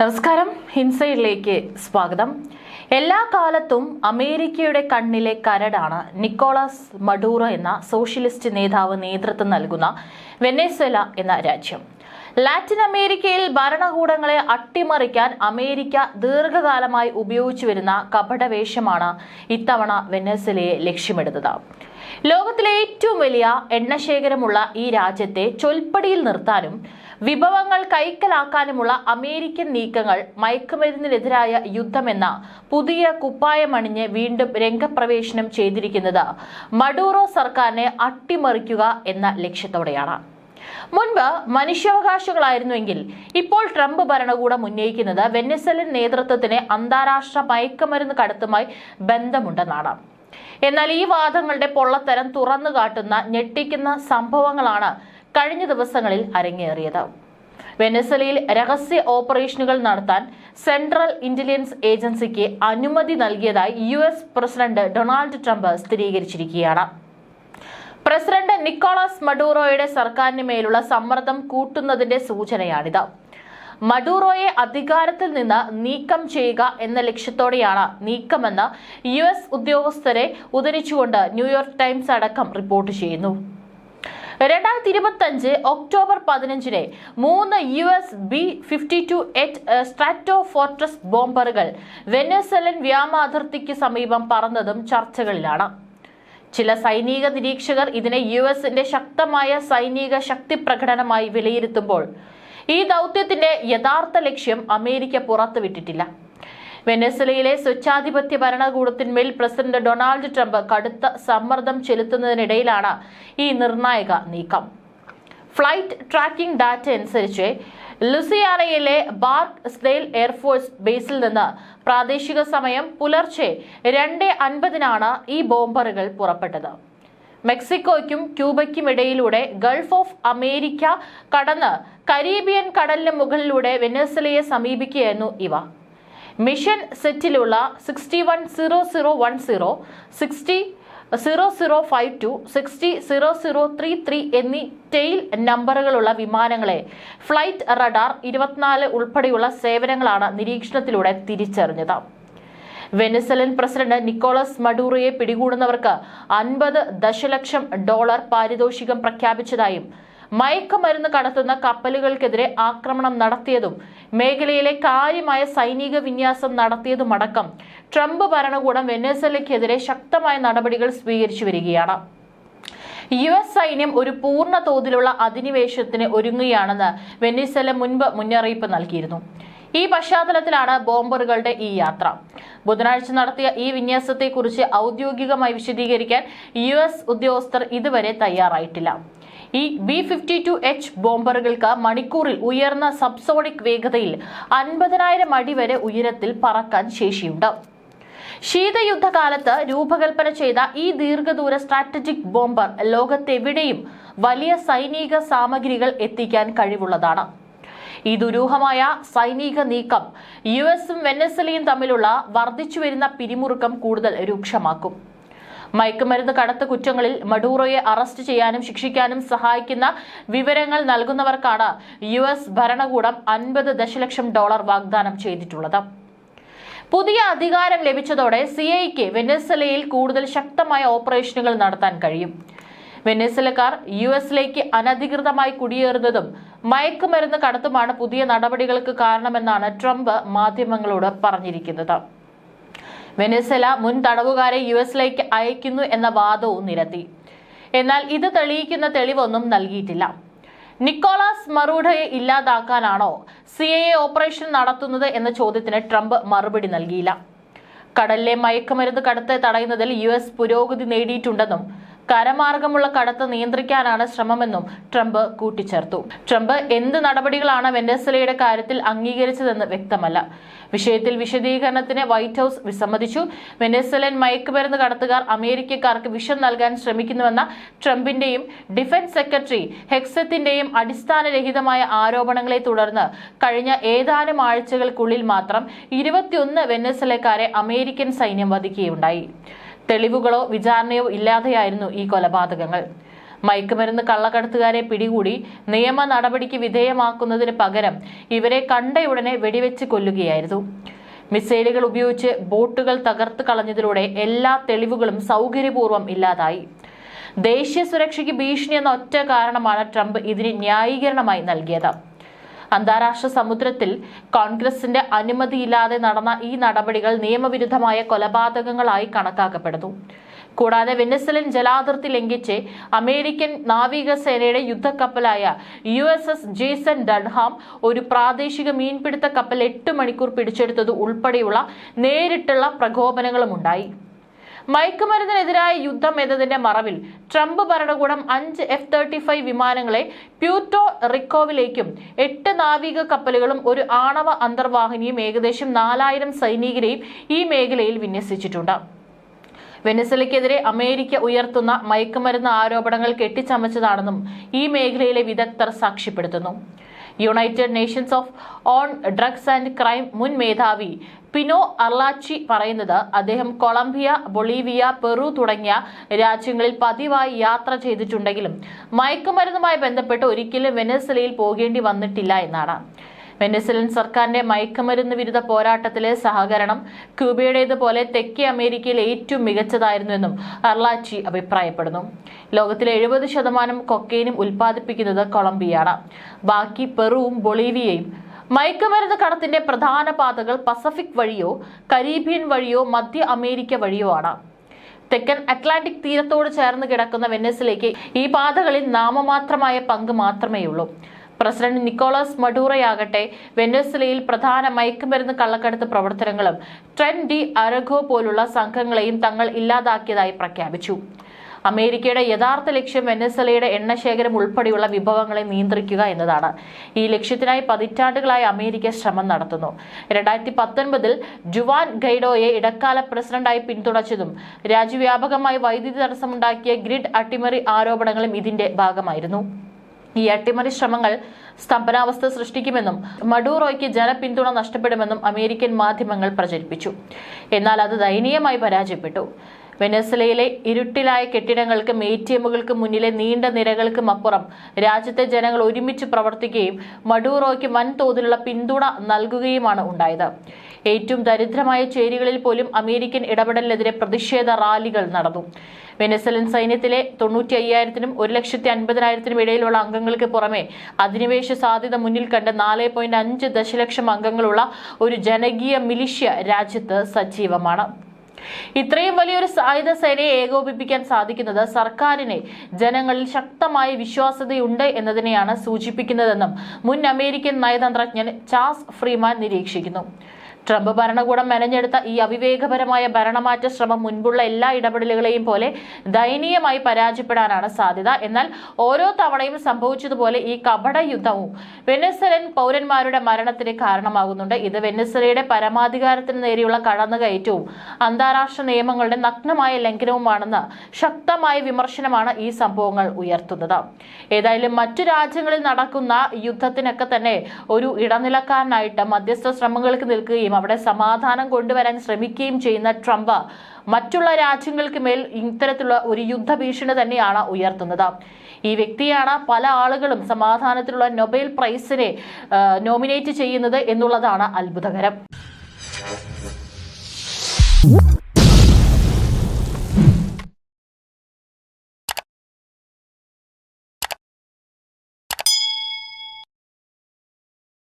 നമസ്കാരം. ഹിൻസയിലേക്ക് സ്വാഗതം. എല്ലാ കാലത്തും അമേരിക്കയുടെ കണ്ണിലെ കരടാണ് നിക്കോളാസ് മഡൂറോ എന്ന സോഷ്യലിസ്റ്റ് നേതാവ് നേതൃത്വം നൽകുന്ന വെനസ്വേല എന്ന രാജ്യം. ലാറ്റിൻ അമേരിക്കയിൽ ഭരണകൂടങ്ങളെ അട്ടിമറിക്കാൻ അമേരിക്ക ദീർഘകാലമായി ഉപയോഗിച്ചു വരുന്ന കപടവേഷമാണ് ഇത്തവണ വെനസ്വലയെ ലക്ഷ്യമിടുന്നത്. ലോകത്തിലെ ഏറ്റവും വലിയ എണ്ണശേഖരമുള്ള ഈ രാജ്യത്തെ ചൊൽപ്പടിയിൽ നിർത്താനും വിഭവങ്ങൾ കൈക്കലാക്കാനുമുള്ള അമേരിക്കൻ നീക്കങ്ങൾ മയക്കുമരുന്നിനെതിരായ യുദ്ധമെന്ന പുതിയ കുപ്പായമണിഞ്ഞ് വീണ്ടും രംഗപ്രവേശനം ചെയ്തിരിക്കുന്നത് മഡൂറോ സർക്കാരിനെ അട്ടിമറിക്കുക എന്ന ലക്ഷ്യത്തോടെയാണ്. മുൻപ് മനുഷ്യാവകാശങ്ങളായിരുന്നുവെങ്കിൽ ഇപ്പോൾ ട്രംപ് ഭരണകൂടം ഉന്നയിക്കുന്നത് വെനസ്വലൻ നേതൃത്വത്തിന് അന്താരാഷ്ട്ര മയക്കുമരുന്ന് കടത്തുമായി ബന്ധമുണ്ടെന്നാണ്. എന്നാൽ ഈ വാദങ്ങളുടെ പൊള്ളത്തരം തുറന്നു കാട്ടുന്ന ഞെട്ടിക്കുന്ന സംഭവങ്ങളാണ് കഴിഞ്ഞ ദിവസങ്ങളിൽ അരങ്ങേറിയത്. വെനസലയിൽ രഹസ്യ ഓപ്പറേഷനുകൾ നടത്താൻ സെൻട്രൽ ഇന്റലിജൻസ് ഏജൻസിക്ക് അനുമതി നൽകിയതായി U S president Donald Trump സ്ഥിരീകരിച്ചിരിക്കുകയാണ്. President Nicolas മഡൂറോയുടെ സർക്കാരിന് മേലുള്ള സമ്മർദ്ദം കൂട്ടുന്നതിന്റെ സൂചനയാണിത്. മഡൂറോയെ അധികാരത്തിൽ നിന്ന് നീക്കം ചെയ്യുക എന്ന ലക്ഷ്യത്തോടെയാണ് നീക്കമെന്ന് യു എസ് ഉദ്യോഗസ്ഥരെ ഉദ്ധരിച്ചുകൊണ്ട് ന്യൂയോർക്ക് ടൈംസ് അടക്കം റിപ്പോർട്ട് ചെയ്യുന്നു. രണ്ടായിരത്തി ഇരുപത്തി അഞ്ച് ഒക്ടോബർ പതിനഞ്ചിന് മൂന്ന് U S B fifty two eight stratofortress ബോംബറുകൾ Venezuelan വ്യോമാതിർത്തിക്ക് സമീപം പറന്നതും ചർച്ചകളിലാണ്. ചില സൈനിക നിരീക്ഷകർ ഇതിനെ യു എസിന്റെ ശക്തമായ സൈനിക ശക്തി പ്രകടനമായി വിലയിരുത്തുമ്പോൾ ഈ ദൗത്യത്തിന്റെ യഥാർത്ഥ ലക്ഷ്യം അമേരിക്ക പുറത്തുവിട്ടിട്ടില്ല. വെനസ്വലയിലെ സ്വച്ഛാധിപത്യ ഭരണകൂടത്തിന്മേൽ പ്രസിഡന്റ് ഡൊണാൾഡ് ട്രംപ് കടുത്ത സമ്മർദ്ദം ചെലുത്തുന്നതിനിടയിലാണ് ഈ നിർണായക നീക്കം. ഫ്ലൈറ്റ് ട്രാക്കിംഗ് ഡാറ്റ അനുസരിച്ച് ലുസിയാനയിലെ ബാർക്ക് സ്ഡെയിൽ എയർഫോഴ്സ് ബേസിൽ നിന്ന് പ്രാദേശിക സമയം പുലർച്ചെ രണ്ട് അൻപതിനാണ് ഈ ബോംബറുകൾ പുറപ്പെട്ടത്. മെക്സിക്കോയ്ക്കും ക്യൂബയ്ക്കും ഇടയിലൂടെ ഗൾഫ് ഓഫ് അമേരിക്ക കടന്ന് കരീബിയൻ കടലിന് മുകളിലൂടെ വെനസ്വലയെ സമീപിക്കുകയായിരുന്നു ഇവ. Mission സെറ്റിലുള്ള sixty one zero zero one zero sixty zero zero five two sixty zero zero three three എന്നീ ടെയിൽ നമ്പറുകളുള്ള വിമാനങ്ങളെ ഫ്ലൈറ്റ് റഡാർ ഇരുപത്തിനാല് ഉൾപ്പെടെയുള്ള സേവനങ്ങളാണ് നിരീക്ഷണത്തിലൂടെ തിരിച്ചറിഞ്ഞത്. വെനസലൻ പ്രസിഡന്റ് നിക്കോളസ് മഡൂറോയെ പിടികൂടുന്നവർക്ക് അൻപത് ദശലക്ഷം ഡോളർ പാരിതോഷികം പ്രഖ്യാപിച്ചതായും മയക്കുമരുന്ന് കടത്തുന്ന കപ്പലുകൾക്കെതിരെ ആക്രമണം നടത്തിയതും മേഖലയിലെ കാര്യമായ സൈനിക വിന്യാസം നടത്തിയതുമടക്കം ട്രംപ് ഭരണകൂടം വെനസ്വലയ്ക്കെതിരെ ശക്തമായ നടപടികൾ സ്വീകരിച്ചു വരികയാണ്. യു എസ് സൈന്യം ഒരു പൂർണ തോതിലുള്ള അധിനിവേശത്തിന് ഒരുങ്ങുകയാണെന്ന് വെനിസല മുൻപ് മുന്നറിയിപ്പ് നൽകിയിരുന്നു. ഈ പശ്ചാത്തലത്തിലാണ് ബോംബറുകളുടെ ഈ യാത്ര. ബുധനാഴ്ച നടത്തിയ ഈ വിന്യാസത്തെക്കുറിച്ച് ഔദ്യോഗികമായി വിശദീകരിക്കാൻ യു എസ് ഉദ്യോഗസ്ഥർ ഇതുവരെ തയ്യാറായിട്ടില്ല. ഈ ബി ഫിഫ്റ്റി ടു എച്ച് ബോംബറുകൾക്ക് മണിക്കൂറിൽ ഉയർന്ന സബ്സോണിക് വേഗതയിൽ അൻപതിനായിരം അടി വരെ ഉയരത്തിൽ പറക്കാൻ ശേഷിയുണ്ട്. ശീതയുദ്ധകാലത്ത് രൂപകൽപ്പന ചെയ്ത ഈ ദീർഘദൂര സ്ട്രാറ്റജിക് ബോംബർ ലോകത്തെവിടെയും വലിയ സൈനിക സാമഗ്രികൾ എത്തിക്കാൻ കഴിവുള്ളതാണ്. ഈ ദുരൂഹമായ സൈനിക നീക്കം യു എസും വെനസലയും തമ്മിലുള്ള വർദ്ധിച്ചുവരുന്ന പിരിമുറുക്കം കൂടുതൽ രൂക്ഷമാക്കും. മയക്കുമരുന്ന് കടത്ത് കുറ്റങ്ങളിൽ മഡൂറോയെ അറസ്റ്റ് ചെയ്യാനും ശിക്ഷിക്കാനും സഹായിക്കുന്ന വിവരങ്ങൾ നൽകുന്നവർക്കാണ് യു ഭരണകൂടം അൻപത് ദശലക്ഷം ഡോളർ വാഗ്ദാനം ചെയ്തിട്ടുള്ളത്. പുതിയ അധികാരം ലഭിച്ചതോടെ സി ഐക്ക് വെനസ്വലയിൽ കൂടുതൽ ശക്തമായ ഓപ്പറേഷനുകൾ നടത്താൻ കഴിയും. വെനസ്വലക്കാർ യു എസിലേക്ക് അനധികൃതമായി കുടിയേറുന്നതും മയക്കുമരുന്ന് കടത്തുമാണ് പുതിയ നടപടികൾക്ക് കാരണമെന്നാണ് ട്രംപ് മാധ്യമങ്ങളോട് പറഞ്ഞിരിക്കുന്നത്. വെനസ്വല മുൻ തടവുകാരെ യു എസിലേക്ക് അയക്കുന്നു എന്ന വാദവും നിരത്തി. എന്നാൽ ഇത് തെളിയിക്കുന്ന തെളിവൊന്നും നൽകിയിട്ടില്ല. നിക്കോളാസ് മറൂഡയെ ഇല്ലാതാക്കാനാണോ സി എ ഓപ്പറേഷൻ നടത്തുന്നത് എന്ന ചോദ്യത്തിന് ട്രംപ് മറുപടി നൽകിയില്ല. കടലിലെ മയക്കുമരുന്ന് കടത്ത് തടയുന്നതിൽ യു എസ് പുരോഗതി നേടിയിട്ടുണ്ടെന്നും കരമാർഗമുള്ള കടത്ത് നിയന്ത്രിക്കാനാണ് ശ്രമമെന്നും ട്രംപ് കൂട്ടിച്ചേർത്തു. ട്രംപ് എന്ത് നടപടികളാണ് വെനസ്വലയുടെ കാര്യത്തിൽ അംഗീകരിച്ചതെന്ന് വ്യക്തമല്ല. വിഷയത്തിൽ വിശദീകരണത്തിന് വൈറ്റ് ഹൌസ് വിസമ്മതിച്ചു. വെനസ്വലൻ മയക്കുമരുന്ന് കടത്തുകാർ അമേരിക്കക്കാർക്ക് വിഷം നൽകാൻ ശ്രമിക്കുന്നുവെന്ന ട്രംപിന്റെയും ഡിഫൻസ് സെക്രട്ടറി ഹെക്സത്തിന്റെയും അടിസ്ഥാനരഹിതമായ ആരോപണങ്ങളെ തുടർന്ന് കഴിഞ്ഞ ഏതാനും ആഴ്ചകൾക്കുള്ളിൽ മാത്രം ഇരുപത്തിയൊന്ന് വെനസ്വലക്കാരെ അമേരിക്കൻ സൈന്യം വധിക്കുകയുണ്ടായി. തെളിവുകളോ വിചാരണയോ ഇല്ലാതെയായിരുന്നു ഈ കൊലപാതകങ്ങൾ. മയക്കുമരുന്ന് കള്ളക്കടത്തുകാരെ പിടികൂടി നിയമ നടപടിക്ക് വിധേയമാക്കുന്നതിന് പകരം ഇവരെ കണ്ടയുടനെ വെടിവെച്ച് കൊല്ലുകയായിരുന്നു. മിസൈലുകൾ ഉപയോഗിച്ച് ബോട്ടുകൾ തകർത്ത് കളഞ്ഞതിലൂടെ എല്ലാ തെളിവുകളും സൗകര്യപൂർവം ഇല്ലാതായി. ദേശീയ സുരക്ഷയ്ക്ക് ഭീഷണി എന്ന ഒറ്റ കാരണമാണ് ട്രംപ് ഇതിന് ന്യായീകരണമായി നൽകിയത്. അന്താരാഷ്ട്ര സമുദ്രത്തിൽ കോൺഗ്രസിന്റെ അനുമതിയില്ലാതെ നടന്ന ഈ നടപടികൾ നിയമവിരുദ്ധമായ കൊലപാതകങ്ങളായി കണക്കാക്കപ്പെടുന്നു. കൂടാതെ വെനസ്വലൻ ജലാതിർത്തി ലംഘിച്ച് അമേരിക്കൻ നാവികസേനയുടെ യുദ്ധക്കപ്പലായ U S S Jason Dunham ഒരു പ്രാദേശിക മീൻപിടുത്ത കപ്പൽ എട്ട് മണിക്കൂർ പിടിച്ചെടുത്തത് ഉൾപ്പെടെയുള്ള നേരിട്ടുള്ള പ്രകോപനങ്ങളുമുണ്ടായി. മയക്കുമരുന്നിനെതിരായ യുദ്ധം എന്നതിന്റെ മറവിൽ ട്രംപ് ഭരണകൂടം അഞ്ച് എഫ് തേർട്ടി ഫൈവ് വിമാനങ്ങളെ പ്യൂട്ടോ റിക്കോവിലേക്കും എട്ട് നാവിക കപ്പലുകളും ഒരു ആണവ അന്തർവാഹിനിയും ഏകദേശം നാലായിരം സൈനികരെയും ഈ മേഖലയിൽ വിന്യസിച്ചിട്ടുണ്ട്. വെനസ്വലയ്ക്കെതിരെ അമേരിക്ക ഉയർത്തുന്ന മയക്കുമരുന്ന് ആരോപണങ്ങൾ കെട്ടിച്ചമച്ചതാണെന്നും ഈ മേഖലയിലെ വിദഗ്ധർ സാക്ഷ്യപ്പെടുത്തുന്നു. United Nations of on drugs and crime മുൻ മേധാവി പിനോ അർലാച്ചി പറയുന്നത് അദ്ദേഹം കൊളംബിയ ബൊളീവിയ പെറു തുടങ്ങിയ രാജ്യങ്ങളിൽ പതിവായി യാത്ര ചെയ്തിട്ടുണ്ടെങ്കിലും മയക്കുമരുന്നുമായി ബന്ധപ്പെട്ട് ഒരിക്കലും വെനസ്വലയിൽ പോകേണ്ടി വന്നിട്ടില്ല എന്നാണ്. വെനസ്വലൻ സർക്കാരിന്റെ മയക്കുമരുന്ന് വിരുദ്ധ പോരാട്ടത്തിലെ സഹകരണം ക്യൂബയുടേതുപോലെ തെക്കേ അമേരിക്കയിൽ ഏറ്റവും മികച്ചതായിരുന്നുവെന്നും അർലാച്ചി അഭിപ്രായപ്പെടുന്നു. ലോകത്തിലെ എഴുപത് ശതമാനം കൊക്കൈനും ഉൽപ്പാദിപ്പിക്കുന്നത് കൊളംബിയാണ് ബാക്കി പെറുവും ബൊളീവിയയും മയക്കുമരുന്ന് കടത്തിന്റെ പ്രധാന പാതകൾ പസഫിക് വഴിയോ കരീബിയൻ വഴിയോ മധ്യ അമേരിക്ക വഴിയോ ആണ്. തെക്കൻ അറ്റ്ലാന്റിക് തീരത്തോട് ചേർന്ന് കിടക്കുന്ന വെനസിലേക്ക് ഈ പാതകളിൽ നാമമാത്രമായ പങ്ക് മാത്രമേയുള്ളൂ. പ്രസിഡന്റ് നിക്കോളാസ് മഡൂറയാകട്ടെ വെനസ്വലയിൽ പ്രധാന മയക്കുമരുന്ന് കള്ളക്കടത്ത് പ്രവർത്തനങ്ങളും ട്രെൻ ഡി അരഗോ പോലുള്ള സംഘങ്ങളെയും തങ്ങൾ ഇല്ലാതാക്കിയതായി പ്രഖ്യാപിച്ചു. അമേരിക്കയുടെ യഥാർത്ഥ ലക്ഷ്യം വെനസ്വലയുടെ എണ്ണശേഖരം ഉൾപ്പെടെയുള്ള വിഭവങ്ങളെ നിയന്ത്രിക്കുക എന്നതാണ്. ഈ ലക്ഷ്യത്തിനായി പതിറ്റാണ്ടുകളായി അമേരിക്ക ശ്രമം നടത്തുന്നു. രണ്ടായിരത്തി പത്തൊൻപതിൽ ജുവാൻ ഗൈഡോയെ ഇടക്കാല പ്രസിഡന്റായി പിന്തുണച്ചതും രാജ്യവ്യാപകമായി വൈദ്യുതി തടസ്സമുണ്ടാക്കിയ ഗ്രിഡ് അട്ടിമറി ആരോപണങ്ങളും ഇതിന്റെ ഭാഗമായിരുന്നു. ഈ അട്ടിമറി ശ്രമങ്ങൾ സ്തംഭനാവസ്ഥ സൃഷ്ടിക്കുമെന്നും മഡൂറോയ്ക്ക് ജനപിന്തുണ നഷ്ടപ്പെടുമെന്നും അമേരിക്കൻ മാധ്യമങ്ങൾ പ്രചരിപ്പിച്ചു. എന്നാൽ അത് ദയനീയമായി പരാജയപ്പെട്ടു. വെനസ്വലയിലെ ഇരുട്ടിലായ കെട്ടിടങ്ങൾക്കും എ ടി എമ്മുകൾക്കും മുന്നിലെ നീണ്ട നിരകൾക്കും അപ്പുറം രാജ്യത്തെ ജനങ്ങൾ ഒരുമിച്ച് പ്രവർത്തിക്കുകയും മഡൂറോയ്ക്ക് വൻതോതിലുള്ള പിന്തുണ നൽകുകയുമാണ് ഉണ്ടായത്. ഏറ്റവും ദരിദ്രമായ ചേരികളിൽ പോലും അമേരിക്കൻ ഇടപെടലിനെതിരെ പ്രതിഷേധ റാലികൾ നടന്നു. വെനസ്വലൻ സൈന്യത്തിലെ തൊണ്ണൂറ്റി അയ്യായിരത്തിനും ഒരു ലക്ഷത്തി അൻപതിനായിരത്തിനും ഇടയിലുള്ള അംഗങ്ങൾക്ക് പുറമെ അധിനിവേശ സാധ്യത മുന്നിൽ കണ്ട് നാല് പോയിന്റ് അഞ്ച് ദശലക്ഷം അംഗങ്ങളുള്ള ഒരു ജനകീയ മിലിഷ്യ രാജ്യത്ത് സജീവമാണ്. ഇത്രയും വലിയൊരു സായുധ സേനയെ ഏകോപിപ്പിക്കാൻ സാധിക്കുന്നത് സർക്കാരിനെ ജനങ്ങളിൽ ശക്തമായ വിശ്വാസ്യതയുണ്ട് എന്നതിനെയാണ് സൂചിപ്പിക്കുന്നതെന്നും മുൻ അമേരിക്കൻ നയതന്ത്രജ്ഞൻ ചാൾസ് ഫ്രീമാൻ നിരീക്ഷിക്കുന്നു. ട്രംപ് ഭരണകൂടം മെനഞ്ഞെടുത്ത ഈ അവിവേകപരമായ ഭരണമാറ്റ ശ്രമം മുൻപുള്ള എല്ലാ ഇടപെടലുകളെയും പോലെ ദയനീയമായി പരാജയപ്പെടാനാണ് സാധ്യത. എന്നാൽ ഓരോ തവണയും സംഭവിച്ചതുപോലെ ഈ കപട യുദ്ധവും വെനസ്വലൻ പൗരന്മാരുടെ മരണത്തിന് കാരണമാകുന്നുണ്ട്. ഇത് വെനസ്വലയുടെ പരമാധികാരത്തിന് നേരെയുള്ള കടന്നുകയറ്റവും അന്താരാഷ്ട്ര നിയമങ്ങളുടെ നഗ്നമായ ലംഘനവുമാണെന്ന് ശക്തമായ വിമർശനമാണ് ഈ സംഭവങ്ങൾ ഉയർത്തുന്നത്. ഏതായാലും മറ്റു രാജ്യങ്ങളിൽ നടക്കുന്ന യുദ്ധത്തിനൊക്കെ തന്നെ ഒരു ഇടനിലക്കാരനായിട്ട് മധ്യസ്ഥ ശ്രമങ്ങൾക്ക് നിൽക്കുകയും അവിടെ സമാധാനം കൊണ്ടുവരാൻ ശ്രമിക്കുകയും ചെയ്യുന്ന ട്രംപ് മറ്റുള്ള രാജ്യങ്ങൾക്ക് മേൽ ഇത്തരത്തിലുള്ള ഒരു യുദ്ധഭീഷണി തന്നെയാണ് ഉയർത്തുന്നത്. ഈ വ്യക്തിയാണ് പല ആളുകളും സമാധാനത്തിലുള്ള നൊബേൽ പ്രൈസിനെ നോമിനേറ്റ് ചെയ്യുന്നത് എന്നുള്ളതാണ് അത്ഭുതകരം.